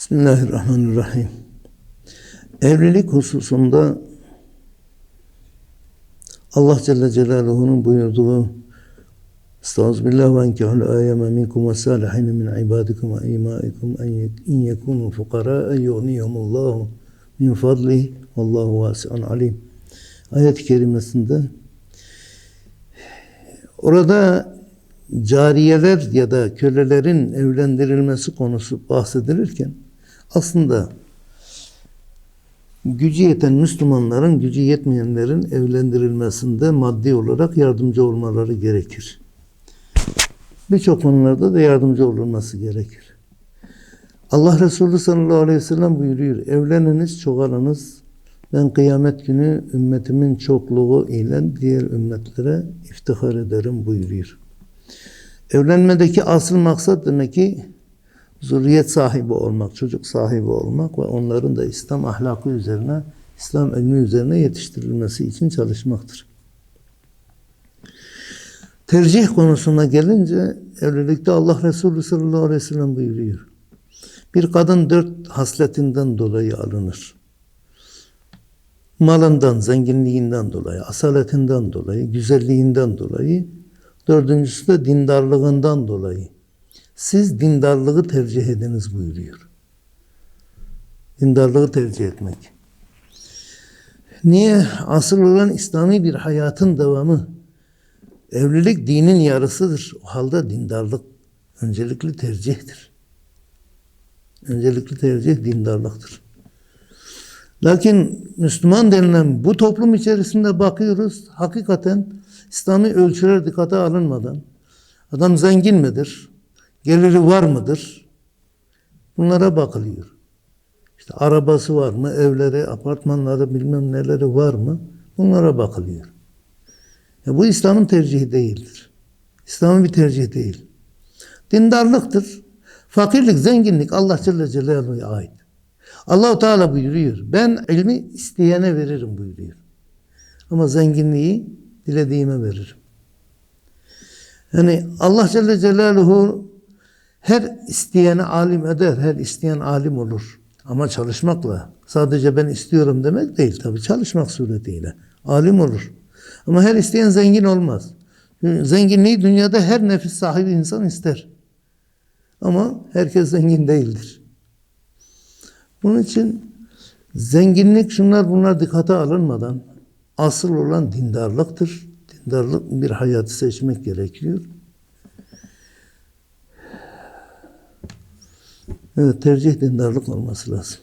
Bismillahirrahmanirrahim. Evlilik hususunda Allah Celle Celaluhu'nun buyurduğu Estağfirullah ve enkihul ayyame minkum ve salihine min ibadikum ve imaikum en yekunu fukara yughniyahumullahu min fadlihi vallahu vasi'un alim. Ayet-i kerimesinde orada cariyeler ya da kölelerin evlendirilmesi konusu bahsedilirken aslında gücü yeten Müslümanların gücü yetmeyenlerin evlendirilmesinde maddi olarak yardımcı olmaları gerekir. Birçok konularda da yardımcı olunması gerekir. Allah Resulü sallallahu aleyhi ve sellem buyuruyor. Evleniniz, çoğalınız. Ben kıyamet günü ümmetimin çokluğu ile diğer ümmetlere iftihar ederim buyuruyor. Evlenmedeki asıl maksat demek ki zürriyet sahibi olmak, çocuk sahibi olmak ve onların da İslam ahlakı üzerine, İslam ilmi üzerine yetiştirilmesi için çalışmaktır. Tercih konusuna gelince evlilikte Allah Resulü sallallahu aleyhi ve sellem buyuruyor. Bir kadın dört hasletinden dolayı alınır. Malından, zenginliğinden dolayı, asaletinden dolayı, güzelliğinden dolayı, dördüncüsü de dindarlığından dolayı. Siz dindarlığı tercih ediniz buyuruyor. Dindarlığı tercih etmek. Niye? Asıl olan İslami bir hayatın devamı. Evlilik dinin yarısıdır. O halde dindarlık öncelikli tercihtir. Öncelikli tercih dindarlıktır. Lakin Müslüman denilen bu toplum içerisinde bakıyoruz, hakikaten İslami ölçüler dikkate alınmadan, adam zengin midir, geliri var mıdır, bunlara bakılıyor. İşte arabası var mı, evleri, apartmanları, bilmem neleri var mı, bunlara bakılıyor. Ya bu İslam'ın tercihi değildir. İslam'ın bir tercih değil. Dindarlıktır. Fakirlik, zenginlik Allah Celle Celaluhu'ya ait. Allahu Teala buyuruyor. Ben ilmi isteyene veririm buyuruyor. Ama zenginliği dilediğime veririm. Yani Allah Celle Celaluhu her isteyeni alim eder, her isteyen alim olur. Ama çalışmakla, sadece ben istiyorum demek değil tabi, çalışmak suretiyle. Alim olur. Ama her isteyen zengin olmaz. Zenginliği dünyada her nefis sahibi insan ister. Ama herkes zengin değildir. Bunun için zenginlik şunlar bunlar dikkate alınmadan asıl olan dindarlıktır. Dindarlık bir hayatı seçmek gerekiyor. Evet tercih dindarlık olması lazım.